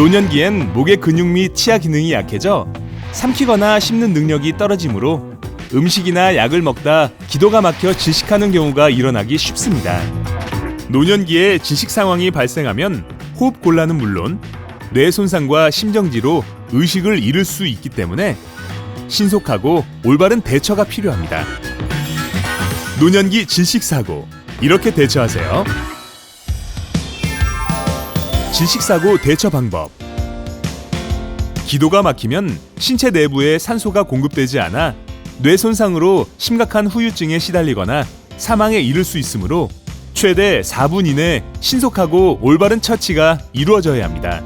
노년기엔 목의 근육 및 치아 기능이 약해져 삼키거나 씹는 능력이 떨어지므로 음식이나 약을 먹다 기도가 막혀 질식하는 경우가 일어나기 쉽습니다. 노년기에 질식 상황이 발생하면 호흡 곤란은 물론 뇌 손상과 심정지로 의식을 잃을 수 있기 때문에 신속하고 올바른 대처가 필요합니다. 노년기 질식 사고 이렇게 대처하세요. 질식 사고 대처 방법. 기도가 막히면 신체 내부에 산소가 공급되지 않아 뇌 손상으로 심각한 후유증에 시달리거나 사망에 이를 수 있으므로 최대 4분 이내 신속하고 올바른 처치가 이루어져야 합니다.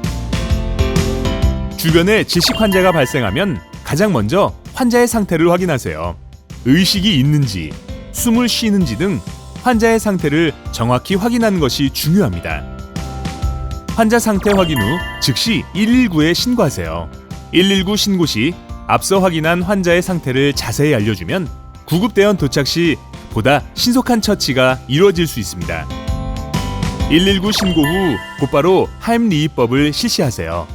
주변에 질식 환자가 발생하면 가장 먼저 환자의 상태를 확인하세요. 의식이 있는지, 숨을 쉬는지 등 환자의 상태를 정확히 확인하는 것이 중요합니다. 환자 상태 확인 후 즉시 119에 신고하세요. 119 신고 시 앞서 확인한 환자의 상태를 자세히 알려주면 구급대원 도착 시 보다 신속한 처치가 이루어질 수 있습니다. 119 신고 후 곧바로 하임리히법을 실시하세요.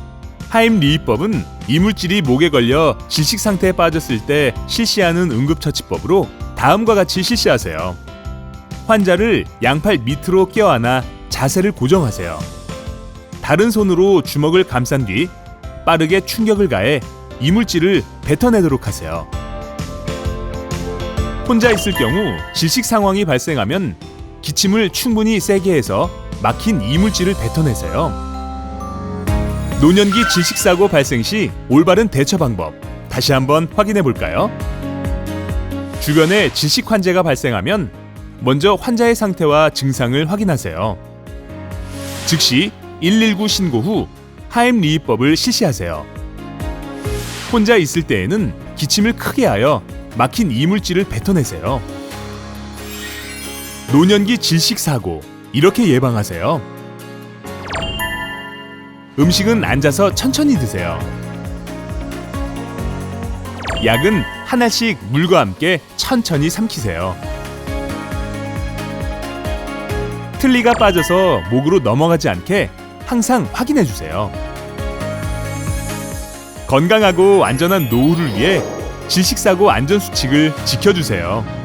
하임리히법은 이물질이 목에 걸려 질식 상태에 빠졌을 때 실시하는 응급처치법으로 다음과 같이 실시하세요. 환자를 양팔 밑으로 껴안아 자세를 고정하세요. 다른 손으로 주먹을 감싼 뒤 빠르게 충격을 가해 이물질을 뱉어내도록 하세요. 혼자 있을 경우 질식 상황이 발생하면 기침을 충분히 세게 해서 막힌 이물질을 뱉어내세요. 노년기 질식 사고 발생 시 올바른 대처 방법 다시 한번 확인해 볼까요? 주변에 질식 환자가 발생하면 먼저 환자의 상태와 증상을 확인하세요. 즉시 119 신고 후 하임리히법을 실시하세요. 혼자 있을 때에는 기침을 크게 하여 막힌 이물질을 뱉어내세요. 노년기 질식 사고 이렇게 예방하세요. 음식은 앉아서 천천히 드세요. 약은 하나씩 물과 함께 천천히 삼키세요. 틀니가 빠져서 목으로 넘어가지 않게 항상 확인해 주세요. 건강하고 안전한 노후를 위해 질식사고 안전수칙을 지켜주세요.